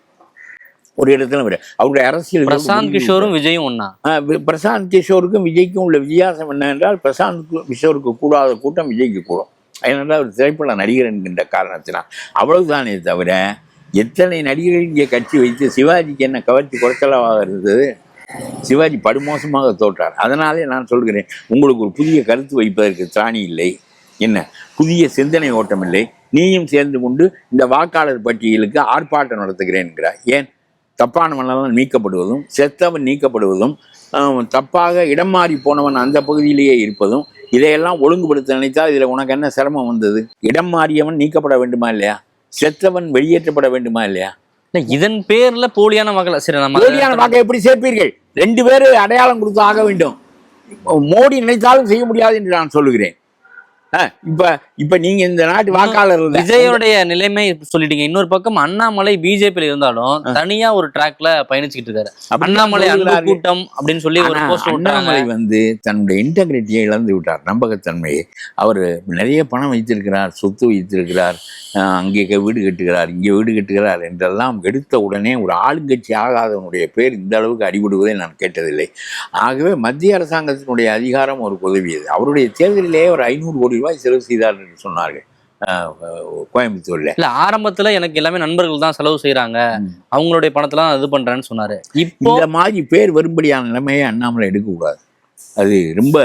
ஒரு இடத்திலும் வர அவருடைய அரசியல் பிரசாந்த் கிஷோரும் விஜயும் ஒன்னா பிரசாந்த் கிஷோருக்கும் விஜய்க்கும் உள்ள வித்தியாசம் என்னவென்றால் பிரசாந்த் கு- கிஷோருக்கு கூடாத கூட்டம் விஜய்க்கு கூடும். ஏனென்றால் ஒரு திரைப்பட நடிகர் என்கின்ற காரணத்தினால். அவ்வளவுதானே தவிர எத்தனை நடிகர்கள் இங்கே கட்சி வைத்து சிவாஜிக்கு என்ன கவர்ச்சி குறைச்சலாக இருந்தது? சிவாஜி படுமோசமாக தோற்றார். அதனாலே நான் சொல்கிறேன் உங்களுக்கு ஒரு புதிய கருத்து வைப்பதற்கு திராணி இல்லை. என்ன? புதிய சிந்தனை ஓட்டம் இல்லை. நீயும் சேர்ந்து கொண்டு இந்த வாக்காளர் பட்டியலுக்கு ஆர்ப்பாட்டம் நடத்துகிறேன் என்கிறார். ஏன்? தப்பானவனெல்லாம் நீக்கப்படுவதும் செத்தவன் நீக்கப்படுவதும் தப்பாக இடம் மாறி போனவன் அந்த பகுதியிலேயே இருப்பதும் இதையெல்லாம் ஒழுங்குபடுத்த நினைத்தால் இதில் உனக்கு என்ன சிரமம் வந்தது? இடம் மாறியவன் நீக்கப்பட வேண்டுமா இல்லையா? செத்தவன் வெளியேற்றப்பட வேண்டுமா இல்லையா? இல்ல, இதன் பேர்ல போலியான மகள் சரி நம்ம போலியான வாக்கை எப்படி சேர்ப்பீர்கள்? ரெண்டு பேரும் அடையாளம் கொடுத்து ஆக வேண்டும். மோடி நினைத்தாலும் செய்ய முடியாது என்று நான் சொல்லுகிறேன். இப்ப இப்ப நீங்க இந்த நாட்டு வாக்காளர். விஜயோடைய நிலைமை சொல்லிட்டீங்க. இன்னொரு பக்கம் அண்ணாமலை பிஜேபியில் இருந்தாலும் தனியா ஒரு ட்ராக்ல பயணிச்சுக்கிட்டு இருக்காரு. அண்ணாமலை. கூட்டம் அப்படின்னு சொல்லி ஒரு போஸ்ட் அண்ணாமலை வந்து தன்னுடைய இன்டெகிரிட்டியை இழந்து விட்டார். நம்பகத்தன்மையை. அவர் நிறைய பணம் வைத்திருக்கிறார் சொத்து வைத்திருக்கிறார் அங்கே வீடு கட்டுகிறார் இங்கே வீடு கட்டுகிறார் என்றெல்லாம் எடுத்த உடனே ஒரு ஆளுங்கட்சி ஆகாதவனுடைய பேர் இந்த அளவுக்கு அடிபடுவதை நான் கேட்டதில்லை. ஆகவே மத்திய அரசாங்கத்தினுடைய அதிகாரம் ஒரு உதவியது. அவருடைய தேர்தலிலே ஒரு ஐநூறு கோடி ரூபாய் செலவு செய்தார் என்று சொன்னார்கள். கோயம்புத்தூர்ல. இல்ல ஆரம்பத்துல எனக்கு எல்லாமே நண்பர்கள் தான் செலவு செய்யறாங்க. அவங்களுடைய பணத்தெல்லாம் இது பண்றேன்னு சொன்னாரு. இந்த மாதிரி பேர் வரும்படியான நிலைமையை அண்ணாமலை எடுக்கக்கூடாது. அது ரொம்ப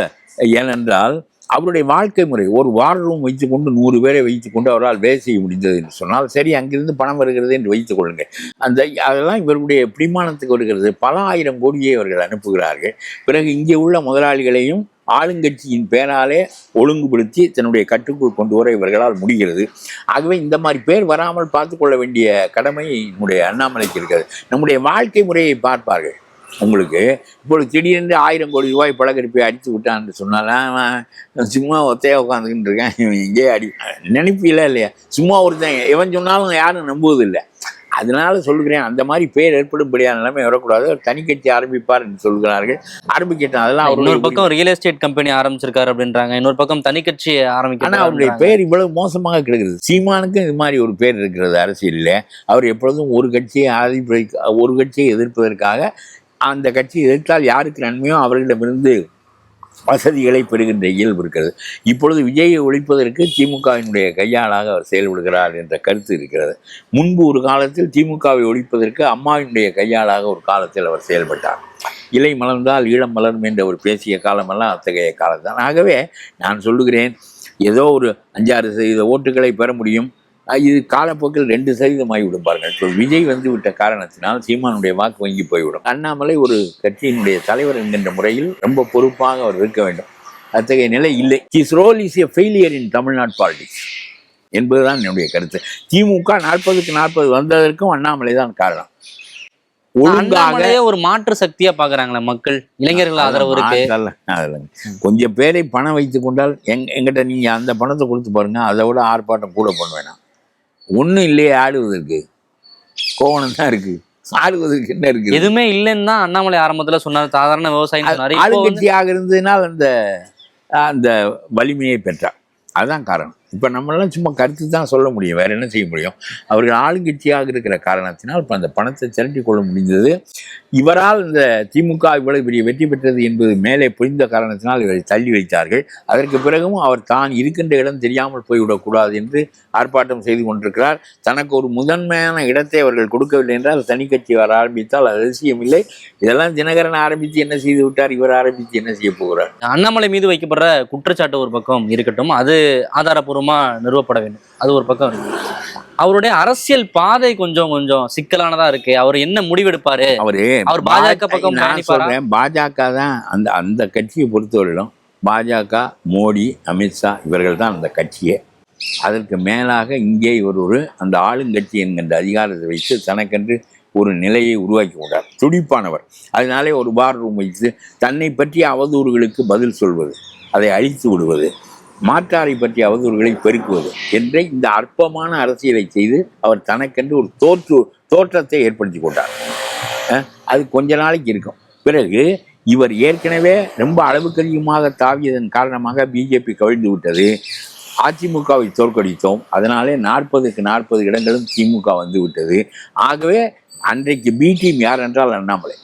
ஏனென்றால் அவருடைய வாழ்க்கை முறை ஒரு வார் ரூம் வைத்துக்கொண்டு நூறு பேரை வைத்துக்கொண்டு அவரால் வேலை செய்ய முடிந்தது என்று சொன்னால் சரி அங்கிருந்து பணம் வருகிறது என்று வைத்துக் கொள்ளுங்கள். அந்த அதெல்லாம் இவருடைய பிடிமானத்துக்கு வருகிறது. பல ஆயிரம் கோடியை அவர்கள் அனுப்புகிறார்கள். பிறகு இங்கே உள்ள முதலாளிகளையும் ஆளுங்கட்சியின் பேராலே ஒழுங்குபடுத்தி தன்னுடைய கட்டுக்குள் கொண்டு வர இவர்களால் முடிகிறது. ஆகவே இந்த மாதிரி பேர் வராமல் பார்த்து கொள்ள வேண்டிய கடமை நம்முடைய அண்ணாமலைக்கு இருக்கிறது. நம்முடைய வாழ்க்கை முறையை பார்ப்பார்கள். உங்களுக்கு இப்பொழுது திடீர்னு ஆயிரம் கோடி ரூபாய் பழகரிப்பை அடித்து விட்டான்னு சொன்னாலாம் சும்மா ஒத்தையாக உட்காந்துக்கிட்டு இருக்கேன் இவன் அடி நினைப்பீல இல்லையா சும்மா ஒருத்தன் எவன் சொன்னாலும் யாரும் நம்புவதில்லை. அதனால சொல்லுகிறேன் அந்த மாதிரி பேர் ஏற்படும்படியான நிலைமை வரக்கூடாது. அவர் தனி கட்சி ஆரம்பிப்பார் என்று சொல்கிறார்கள். ஆரம்பிக்கட்டும் அதெல்லாம் இன்னொரு அவருடைய பக்கம் ரியல் எஸ்டேட் கம்பெனி ஆரம்பிச்சிருக்காரு அப்படின்றாங்க. இன்னொரு பக்கம் தனி கட்சி ஆனா அவருடைய ஆரம்பிக்க பேர் இவ்வளவு மோசமாக கிடக்குது சீமானுக்கும் இது மாதிரி ஒரு பேர் இருக்கிறது அரசியலில். அவர் எப்பொழுதும் ஒரு கட்சியை ஆதரிப்பதை ஒரு கட்சியை எதிர்ப்பதற்காக அந்த கட்சி எதிர்த்தால் யாருக்கு நன்மையோ அவர்களிடமிருந்து வசதிகளை பெறுகின்ற இயல்பு இருக்கிறது. இப்பொழுது விஜயை ஒழிப்பதற்கு திமுகவினுடைய கையாளாக அவர் செயல்படுகிறார் என்ற கருத்து இருக்கிறது. முன்பு ஒரு காலத்தில் திமுகவை ஒழிப்பதற்கு அம்மாவினுடைய கையாளாக ஒரு காலத்தில் அவர் செயல்பட்டார். இலை மலர்ந்தால் ஈழம் மலரும் என்று அவர் பேசிய காலமெல்லாம் அத்தகைய காலம்தான். ஆகவே நான் சொல்லுகிறேன் ஏதோ ஒரு அஞ்சாறு செய்த ஓட்டுகளை பெற முடியும். இது காலப்போக்கில் ரெண்டு சதவீதம் ஆகிவிடும் பாருங்கள். இப்போ விஜய் வந்து விட்ட காரணத்தினால் சீமானுடைய வாக்கு வங்கி போய்விடும். அண்ணாமலை ஒரு கட்சியினுடைய தலைவர் என்கின்ற முறையில் ரொம்ப பொறுப்பாக அவர் இருக்க வேண்டும். அத்தகைய நிலை இல்லை. His role is a failure in Tamil Nadu politics என்பதுதான் என்னுடைய கருத்து. திமுக நாற்பதுக்கு நாற்பது வந்ததற்கும் அண்ணாமலை தான் காரணம். ஒழுங்காக ஒரு மாற்று சக்தியா பாக்குறாங்களே மக்கள். இளைஞர்கள் ஆதரவு இருக்கு. கொஞ்சம் பேரை பணம் வைத்து கொண்டால் எங் எங்கிட்ட நீங்க அந்த பணத்தை கொடுத்து பாருங்க. அதை விட ஆர்ப்பாட்டம் கூட பண்ணுவேனா ஒன்றும் இல்லையே ஆடுவதற்கு. கோவணம் தான் இருக்கு. ஆடுவதற்கு என்ன இருக்கு எதுவுமே இல்லைன்னு தான் அண்ணாமலை ஆரம்பத்துல சொன்னாரு. சாதாரண விவசாயம் ஆளுங்கட்சியாக இருந்ததினால் அந்த அந்த வலிமையை பெற்றார். அதுதான் காரணம். இப்போ நம்மளாம் சும்மா கருத்து தான் சொல்ல முடியும். வேற என்ன செய்ய முடியும்? அவர்கள் ஆளுங்கட்சியாக இருக்கிற காரணத்தினால் இப்போ அந்த பணத்தை திரட்டி கொள்ள முடிந்தது. இவரால் இந்த திமுக இவ்வளவு பெரிய வெற்றி பெற்றது என்பது மேலே புரிந்த காரணத்தினால் இவரை தள்ளி வைத்தார்கள். அதற்கு பிறகும் அவர் தான் இருக்கின்ற இடம் தெரியாமல் போய்விடக்கூடாது என்று ஆர்ப்பாட்டம் செய்து கொண்டிருக்கிறார். தனக்கு ஒரு முதன்மையான இடத்தை அவர்கள் கொடுக்கவில்லை என்றால் தனி கட்சி வர ஆரம்பித்தால் அது அதிசயம் இல்லை. இதெல்லாம் தினகரன் ஆரம்பித்து என்ன செய்து விட்டார்? இவர் ஆரம்பித்து என்ன செய்ய போகிறார்? அண்ணாமலை மீது வைக்கப்படுற குற்றச்சாட்டு ஒரு பக்கம் இருக்கட்டும். அது ஆதாரப்பூர்வம் நிறுவப்பட வேண்டும். அது ஒரு பக்கம் இருக்கு. அவருடைய அரசியல் பாதை கொஞ்சம் கொஞ்சம் சிக்கலானதா இருக்கு. அவர் என்ன முடிவெடுப்பாரு? அவரு அவர் பாஜக பக்கம்? சொல்றேன் பாஜக தான் அந்த அந்த கட்சியை பொறுத்தவரையிலும் பாஜக மோடி அமித்ஷா இவர்கள் தான் அந்த கட்சியே. அதற்கு மேலாக இங்கே இவர் ஒரு அந்த ஆளுங்கட்சி என்கின்ற அதிகாரத்தை வைத்து தனக்கென்று ஒரு நிலையை உருவாக்கி கொண்டார். துடிப்பானவர். அதனாலே ஒரு பார் ரூம் வைத்து தன்னை பற்றிய அவதூறுகளுக்கு பதில் சொல்வது அதை அழித்து விடுவது மாற்றாரை பற்றிய அவதூறுகளை பெருக்குவது என்ற இந்த அற்பமான அரசியலை செய்து அவர் தனக்கென்று ஒரு தோற்று தோற்றத்தை ஏற்படுத்தி கொண்டார். அது கொஞ்ச நாளைக்கு இருக்கும். பிறகு இவர் ஏற்கனவே ரொம்ப அளவுக்கு அதிகமாக தாவியதன் காரணமாக பிஜேபி கவிழ்ந்து விட்டது. அதிமுகவை தோற்கடித்தோம். அதனாலே நாற்பதுக்கு நாற்பது இடங்களும் திமுக வந்து விட்டது. ஆகவே அன்றைக்கு பி டீம் யார் என்றால் அண்ணாமலை.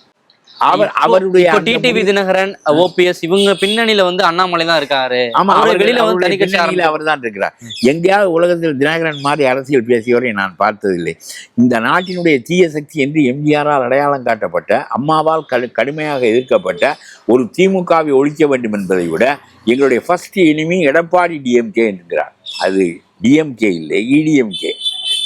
அவர் அவருடைய டிடிவி தினகரன் ஓபிஎஸ் இவங்க பின்னணியில வந்து அண்ணாமலை தான் இருக்காரு. ஆமா அவர் வெளியில வந்து பின்னணியில் அவர் தான் இருக்கிறார். எங்கேயாவது உலகத்தில் தினகரன் மாதிரி அரசியல் பேசியவரை நான் பார்த்ததில்லை. இந்த நாட்டினுடைய தீய சக்தி என்று எம்ஜிஆரால் அடையாளம் காட்டப்பட்ட அம்மாவால் கடு கடுமையாக எதிர்க்கப்பட்ட ஒரு திமுகவை ஒழிக்க வேண்டும் என்பதை விட எங்களுடைய ஃபர்ஸ்ட் இனிமி எடப்பாடி டிஎம்கே என்கிறார். அது டிஎம்கே இல்லை E இடிஎம்கே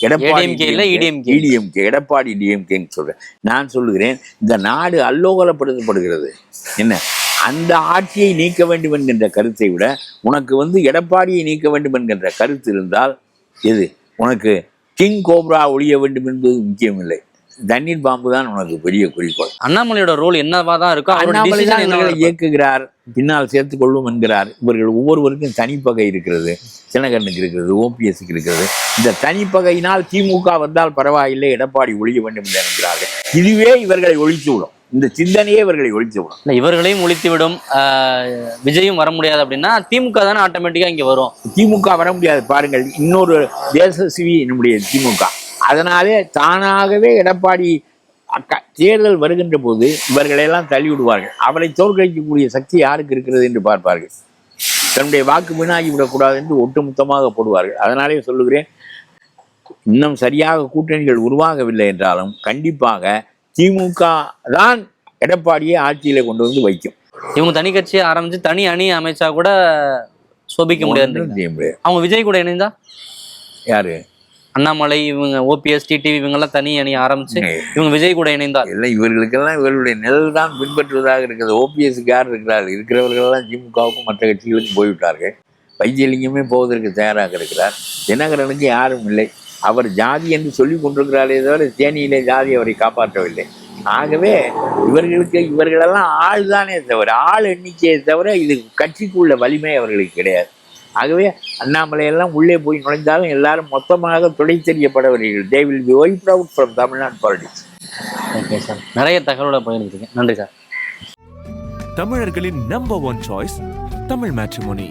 ADMK இல்ல, EDMK. இடிஎம்கே எடப்பாடி டிஎம்கேன்னு சொல்றேன். நான் சொல்லுகிறேன் இந்த நாடு அல்லோகலப்படுத்தப்படுகிறது. என்ன? அந்த ஆட்சியை நீக்க வேண்டும் என்கின்ற கருத்தை விட உனக்கு வந்து எடப்பாடியை நீக்க வேண்டும் என்கின்ற கருத்து இருந்தால் எது? உனக்கு கிங் கோப்ரா ஒழிய வேண்டும் என்பது முக்கியமில்லை. தண்ணீர் பாம்பு தான் உனக்கு பெரிய குறிக்கோள். அண்ணாமலையோட ரோல் என்னவா தான் இருக்கும் அண்ணாமலை தான்? இயக்குகிறார். பின்னால் சேர்த்துக் கொள்ளும் என்கிறார். இவர்கள் ஒவ்வொருவருக்கும் தனிப்பகை இருக்கிறது. தினகரனுக்கு இருக்கிறது ஓபிஎஸ்க்கு இருக்கிறது. இந்த தனிப்பகையினால் திமுக வந்தால் பரவாயில்லை எடப்பாடி ஒழிய வேண்டும் என்று நினைக்கிறார்கள். இதுவே இவர்களை ஒழித்து விடும் இந்த சிந்தனையே இவர்களை ஒழித்து விடும் இல்ல இவர்களையும் ஒழித்து விடும் ஆஹ் விஜயும் வர முடியாது அப்படின்னா திமுக தானே ஆட்டோமேட்டிக்கா இங்க வரும். திமுக வர முடியாது. பாருங்கள் இன்னொரு தேசஸ்வி நம்முடைய திமுக. அதனாலே தானாகவே எடப்பாடி தேர்தல் வருகின்ற போது இவர்களெல்லாம் தள்ளி விடுவார்கள் அவரை தோற்கடிக்கக்கூடிய சக்தி யாருக்கு இருக்கிறது என்று பார்ப்பார்கள். தன்னுடைய வாக்கு வீணாகி விடக்கூடாது என்று ஒட்டுமொத்தமாக போடுவார்கள். அதனாலே சொல்லுகிறேன் இன்னும் சரியாக கூட்டணிகள் உருவாகவில்லை என்றாலும் கண்டிப்பாக திமுக தான் எடப்பாடியை ஆட்சியில கொண்டு வந்து வைக்கும். இவங்க தனி கட்சியை ஆரம்பிச்சு தனி அணி அமைச்சா கூட சோபிக்க முடியாது. அவங்க விஜய் கூட இணைந்தா? யாரு? அண்ணாமலை இவங்க ஓபிஎஸ் டிடிவி இவங்க எல்லாம் தனி அணி ஆரம்பிச்சு இவங்க விஜய் கூட இணைந்தால் எல்லாம் இவர்களுக்கெல்லாம் இவர்களுடைய நிழல் தான் பின்பற்றுவதாக இருக்கிறது. ஓபிஎஸ்க்கு யார் இருக்கிறார்கள் இருக்கிறவர்களெல்லாம் திமுகவுக்கும் மற்ற கட்சிகளுக்கும் போய்விட்டார்கள். வைத்தியலிங்கமே போவதற்கு தயாராக இருக்கிறார். தினகரனுக்கு யாரும் இல்லை. அவர் ஜாதி என்று சொல்லி கொண்டிருக்கிறாரே தவிர தேனியிலே ஜாதி அவரை காப்பாற்றவில்லை. ஆகவே இவர்களுக்கு இவர்களெல்லாம் ஆள் தானே தவிர ஆள் எண்ணிக்கையை தவிர இது கட்சிக்குள்ள வலிமை அவர்களுக்கு கிடையாது. ஆகவே அண்ணாமலை எல்லாம் உள்ளே போய் நுழைந்தாலும் எல்லாரும் மொத்தமாக துடைத்தெறியப்படவர்கள் they will be wiped out from Tamil Nadu politics okay sir நிறைய தகவலை பகிர்ந்துருக்கீங்க நன்றி சார் தமிழர்களின் number one choice Tamil matrimony